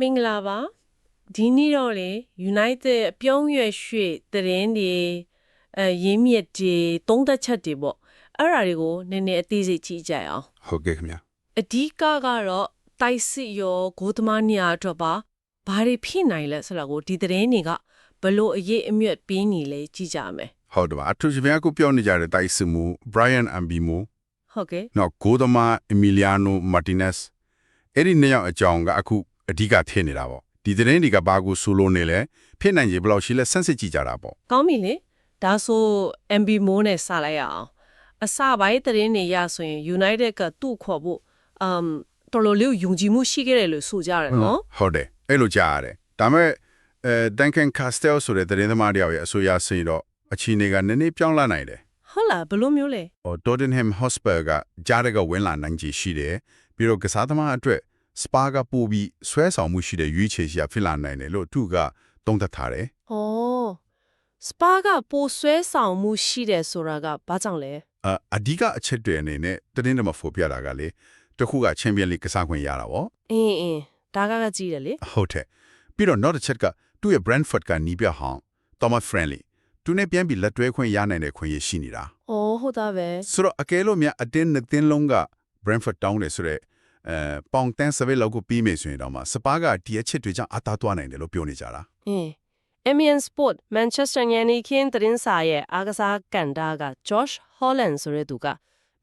မင်္ဂလာပါဒီနေ့တော့လေ United အပြုံးရွယ်ရွှေ့သတင်းတွေအဲရင်းမြစ်တွေသုံးသက်ချက်တွေပေါ့အဲ့ဓာတွေကိုနည်းနည်းအသေးစိတ်ကြည့်ကြရအောင်ဟုတ်ကဲ့ခင်ဗျာအဓိကကတော့တိုက်စစ်ရောဂိုးသမားနေရာအတွက်ပါဘာတွေဖြစ်နိုင်လဲဆိုတော့ကိုဒီသတင်းတွေကဘလို့အရေးအမြတ်ပေးနေလဲကြည့်ကြမယ်ဟုတ်တယ်ပါအထူးသဖြင့်အခုပြောနေကြတဲ့တိုက်စစ်မှု Brian Ambimo ဟုတ်ကဲ့နော်ဂိုဒမာ Emiliano Martinez အဲ့ဒီနှစ်ယောက်အကြောင်းကအခု အဓိကထည့်နေတာပေါ့ဒီသတင်းတွေကဘာကိုဆိုလို့နေလဲဖြစ်နိုင်ကြီးဘယ်လောက်ရှိလဲဆန်းစစ်ကြည့်ကြတာပေါ့ကောင်းပြီလေဒါဆို MB မိုးနဲ့စလိုက်ရအောင်အစပိုင်းသတင်းတွေရဆိုရင် United ကသူ့ခေါ်ဖို့အမ်တော်တော်လေးယုံကြည်မှုရှိခဲ့တယ်လို့ဆိုကြတယ်နော်ဟုတ်တယ်အဲ့လိုကြားရတယ်ဒါမဲ့အဲ Duncan Castel ဆိုတဲ့သတင်းသမားတယောက်ရဲ့အဆိုအရဆိုရင်တော့အချီနေကနည်းနည်းပြောင်းလာနိုင်တယ်ဟုတ်လားဘယ်လိုမျိုးလဲဟို Tottenham Hotspur ကကြားရကဝင်လာနိုင်ချေရှိတယ်ပြီးတော့ကစားသမားအတွက် Spa ကပို့ပြီးဆွဲဆောင်မှုရှိတဲ့ရွေးချယ်ရှိရဖြစ်လာနိုင်တယ်လို့သူကသုံးသပ်ထားတယ်ဟောစပါကပိုဆွဲဆောင်မှုရှိတယ်ဆိုတာကဘာကြောင့်လဲအအဓိကအချက်တွေအနေနဲ့တင်းတင်းမဖို့ပြတာကလေတခုကချန်ပီယံလိကစားခွင့်ရတာဗောအင်းအင်းဒါကကကြည့်တယ်လေဟုတ်တယ်ပြီးတော့နောက်တစ်ချက်ကသူ့ရဲ့ Brentford ကနီးပြဟောင်း Thomas Friendly သူနဲ့ပြန်ပြီးလက်တွဲခွင့်ရနိုင်တဲ့ခွင့်ရရှိနေတာ။အော်ဟုတ်သားပဲဆိုတော့အကယ်လို့များအတင်းနှစ်တင်းလုံးက Brentford တောင်းတယ်ဆိုတော့ အဲပေါင်တန်းစပယ်လောက်ကိုပြီးမယ်ဆိုရင်တော့မှစပါးကဒီအချက်တွေကြောင့်အသာသွားနိုင်တယ်လို့ပြောနေကြတာ။အင်း Emian Sport Manchester United ခင်းသတင်းစာရဲ့အားကစားကန်တာက Josh Holland ဆိုတဲ့သူက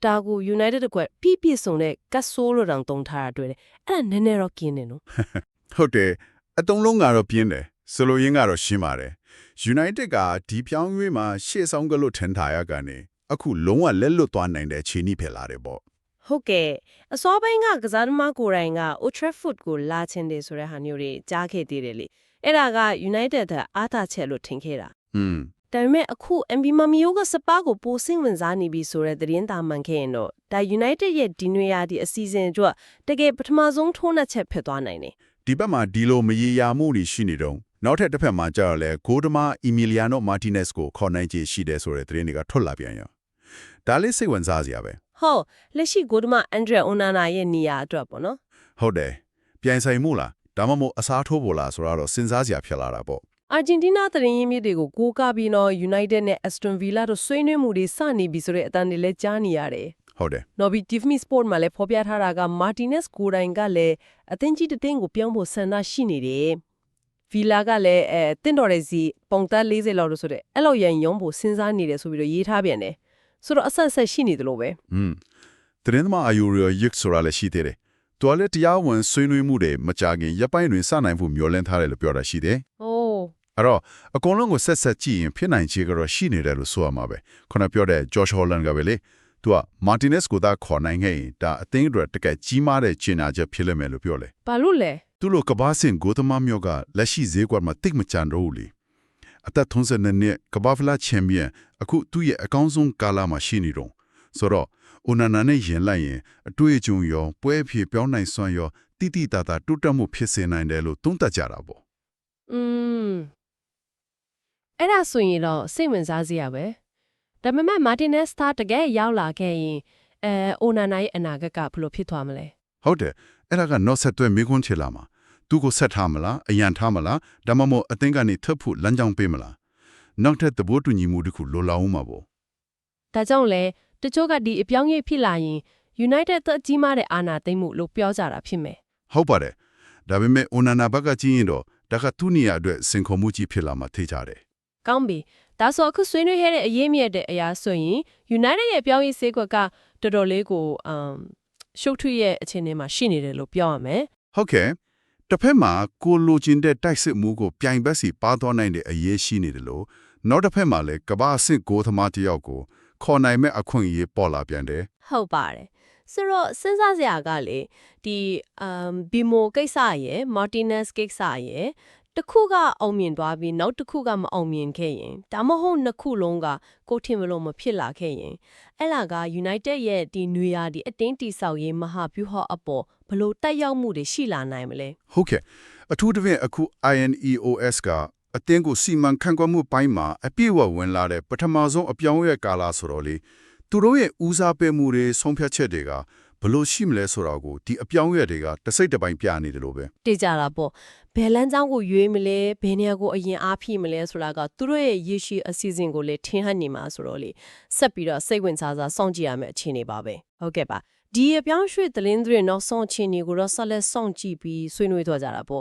ဒါကူ United ကွက်ပြပြဆုံတဲ့ကတ်ဆိုးလိုတောင်တုံထားတာတွေ့တယ်။အဲ့ဒါနည်းနည်းတော့กินနေနော်ဟုတ်တယ်အတုံးလုံးကတော့ပြင်းတယ်ဆိုလိုရင်းကတော့ရှင်းပါတယ် United ကဒီပြောင်းရွေးမှာရှေ့ဆောင်ကလို့ထင်ထားရကနေအခုလုံးဝလက်လွတ်သွားနိုင်တဲ့အခြေအနေဖြစ်လာတယ်ပေါ့။ ဟုတ်ကဲ့အစောပိုင်းကကစားသမားကိုယ်တိုင်က Old Trafford ကိုလာချင်တယ်ဆိုတဲ့ဟာမျိုးတွေကြားခဲ့သေးတယ်လေ။အဲ့ဒါက United ကအားသာချက်လို့ထင်ခဲ့တာอืมဒါပေမဲ့အခု MB မမီယိုကစပါကိုပိုစင်ဝင်စားနေပြီဆိုတဲ့သတင်းသာမှန်ခဲ့ရင်တော့ဒါ United ရဲ့ဒီနွေရာဒီအစီအစဉ်အတွက်တကယ်ပထမဆုံးထိုးနှက်ချက်ဖြစ်သွားနိုင်တယ်ဒီဘက်မှာဒီလိုမရေရာမှုတွေရှိနေတော့နောက်ထပ်တစ်ဖက်မှာကြာတော့လဲဂိုဒမာအီမီလီယာနိုမာတီနက်စ်ကိုခေါ်နိုင်ခြေရှိတယ်ဆိုတဲ့သတင်းတွေကထွက်လာပြန်ရောဒါလေးစိတ်ဝင်စားစရာပဲ။ ဟုတ်လက်ရှိဂိုဒမအန်ဒရအိုနာနာရဲ့နေရာအတွက်ပေါ့နော်ဟုတ်တယ်ပြိုင်ဆိုင်မှုလားဒါမှမဟုတ်အစားထိုးဖို့လားဆိုတော့စဉ်းစားစရာဖြစ်လာတာပေါ့။အာဂျင်တီးနားသတင်းရင်းမြစ်တွေကိုကိုးကားပြီးတော့ United နဲ့ Aston Villa တို့ဆွေးနွေးမှုတွေစနေပြီဆိုတဲ့အတန်တွေလည်းကြားနေရတယ်။ဟုတ်တယ်နော်ဘီ Tiffany Sport မှာလည်းဖော်ပြထားတာက Martinez ကိုယ်တိုင်ကလည်းအသင်းကြီးတစ်သင်းကိုပြောင်းဖို့ဆန္ဒရှိနေတယ်။ Villa ကလည်းအဲတင့်တော်တဲ့စီပုံသက်40လောက်လို့ဆိုတဲ့အဲ့လိုရန်ရုံးဖို့စဉ်းစားနေတယ်ဆိုပြီးတော့ရေးထားပြန်တယ်။ ဆိုတော့အဆက်ဆက်ရှိနေတယ်လို့ပဲอืมသတင်းသမားအယူရရစ်ဆိုတာလည်းရှိသေးတယ်သူကလည်းတရားဝင်ဆွေးနွေးမှုတွေမကြခင်ရပ်ပိုင်းတွင်စနိုင်ဖို့မျှော်လင့်ထားတယ်လို့ပြောတာရှိတယ်။အိုးအဲ့တော့အကုန်လုံးကိုဆက်ဆက်ကြည့်ရင်ဖြစ်နိုင်ခြေကတော့ရှိနေတယ်လို့ဆိုရမှာပဲခုနပြောတဲ့ Josh Holland ကပဲလေသူက Martinez ကိုသာခေါ်နိုင်ခဲ့ရင်ဒါအသင်းအတွက်တကယ်ကြီးမားတဲ့ကျင်နာချက်ဖြစ်လိမ့်မယ်လို့ပြောလေဘာလို့လဲသူလိုကဘာစင်ဂိုသမားမျိုးကလက်ရှိဈေးကွက်မှာတိတ်မချန်တော့ဘူးလေအသက်32နှစ်ကဘာဖလာချန်ပီယံ အခုသူ့ရဲ့အကောင်းဆုံးကာလာမှာရှိနေတော့ဆိုတော့အိုနာနာနဲ့ရင်လိုက်ရင်အတွေ့အကြုံရောပွဲဖြေပြောင်းနိုင်စွမ်းရောတိတိတသာတိုးတက်မှုဖြစ်စေနိုင်တယ်လို့သုံးသပ်ကြတာပေါ့။อืมအဲ့ဒါဆိုရင်တော့စိတ်ဝင်စားစရာပဲ။ဒါပေမဲ့ Martinez သားတကယ်ရောက်လာခဲ့ရင်အဲအိုနာနာရဲ့အနာဂတ်ကဘယ်လိုဖြစ်သွားမလဲဟုတ်တယ်အဲ့ဒါကနောက်ဆက်တွဲမိခွန်းချလာမှာသူကိုဆက်ထားမလားအရန်ထားမလားဒါမှမဟုတ်အသင်းကနေထပ်ဖို့လမ်းကြောင်းပေးမလား နောက်ထပ်သဘောတူညီမှုတစ်ခုလိုလာအောင်မှာပေါ့။ဒါကြောင့်လဲတချို့ကဒီအပြောင်းအလဲဖြစ်လာရင် United သက်ကြီးမားတဲ့အာဏာသိမ်းမှုလို့ပြောကြတာဖြစ်မယ်ဟုတ်ပါတယ်ဒါပေမဲ့အိုနာနာဘက်ကကြည့်ရင်တော့ဒါကသူ့နေရာအတွက်စင်ခုံမှုကြီးဖြစ်လာမှာသိကြတယ်။ကောင်းပြီ။ဒါဆိုအခုဆွေးနွေးခဲ့တဲ့အရေးမြစ်တဲ့အရာဆိုရင် United ရဲ့ပြောင်းရေးဈေးကွက်ကတော်တော်လေးကိုအမ်ရှုပ်ထွေးရဲ့အခြေအနေမှာရှိနေတယ်လို့ပြောရမယ်ဟုတ်ကဲ့ တစ်ဖက်မှာကိုလိုချင်တဲ့တိုက်စစ်မှုကိုပြိုင်ဘက်စီပါသွားနိုင်တဲ့အရေးရှိနေတယ်လို့နောက်တစ်ဖက်မှာလည်းကမ္ဘာအဆင့်ကိုသမားတစ်ယောက်ကိုခေါ်နိုင်မဲ့အခွင့်အရေးပေါ်လာပြန်တယ်။ဟုတ်ပါတယ်။ဆိုတော့စဉ်းစားစရာကလေဒီအမ်ဘီမိုကိစ္စရယ် Martinez ကိစ္စရယ် တစ်ခုကအောင်မြင်သွားပြီးနောက်တစ်ခုကမအောင်မြင်ခဲ့ရင်ဒါမှမဟုတ်နှစ်ခုလုံးကကိုထင်မလို့မဖြစ်လာခဲ့ရင်အဲ့လာက United ရဲ့ဒီနွေရာဒီအတင်းတီဆောက်ရေးမဟာဗျူဟာအပေါ်ဘလို့တက်ရောက်မှုတွေရှိလာနိုင်မလဲဟုတ်ကဲ့အထူးသဖြင့်အခု INEOS ကအတင်းကိုစီမံခန့်ခွဲမှုပိုင်းမှာအပြည့်အဝဝင်လာတဲ့ပထမဆုံးအပြောင်းအလဲကာလဆိုတော့လေသူတို့ရဲ့ဦးစားပေးမှုတွေဆုံးဖြတ်ချက်တွေက ဘလို့ရှိမလဲဆိုတာကိုဒီအပြောင်းအလဲတွေကတစ်စိတ်တစ်ပိုင်းပြနေတယ်လို့ပဲတိကြတာပေါ့ဘယ်လမ်းကြောင်းကိုရွေးမလဲဘယ်နေရာကိုအရင်အားဖြည့်မလဲဆိုတာကသူတို့ရဲ့ရည်ရှိအစီအစဉ်ကိုလည်းထင်ဟပ်နေမှာဆိုတော့လေဆက်ပြီးတော့စိတ်ဝင်စားစားစောင့်ကြည့်ရမယ့်အခြေအနေပါပဲဟုတ်ကဲ့ပါဒီအပြောင်းရွှေ့သတင်းတွေနောက်ဆုံးအခြေအနေကိုတော့ဆက်လက်စောင့်ကြည့်ပြီးဆွေးနွေးသွားကြတာပေါ့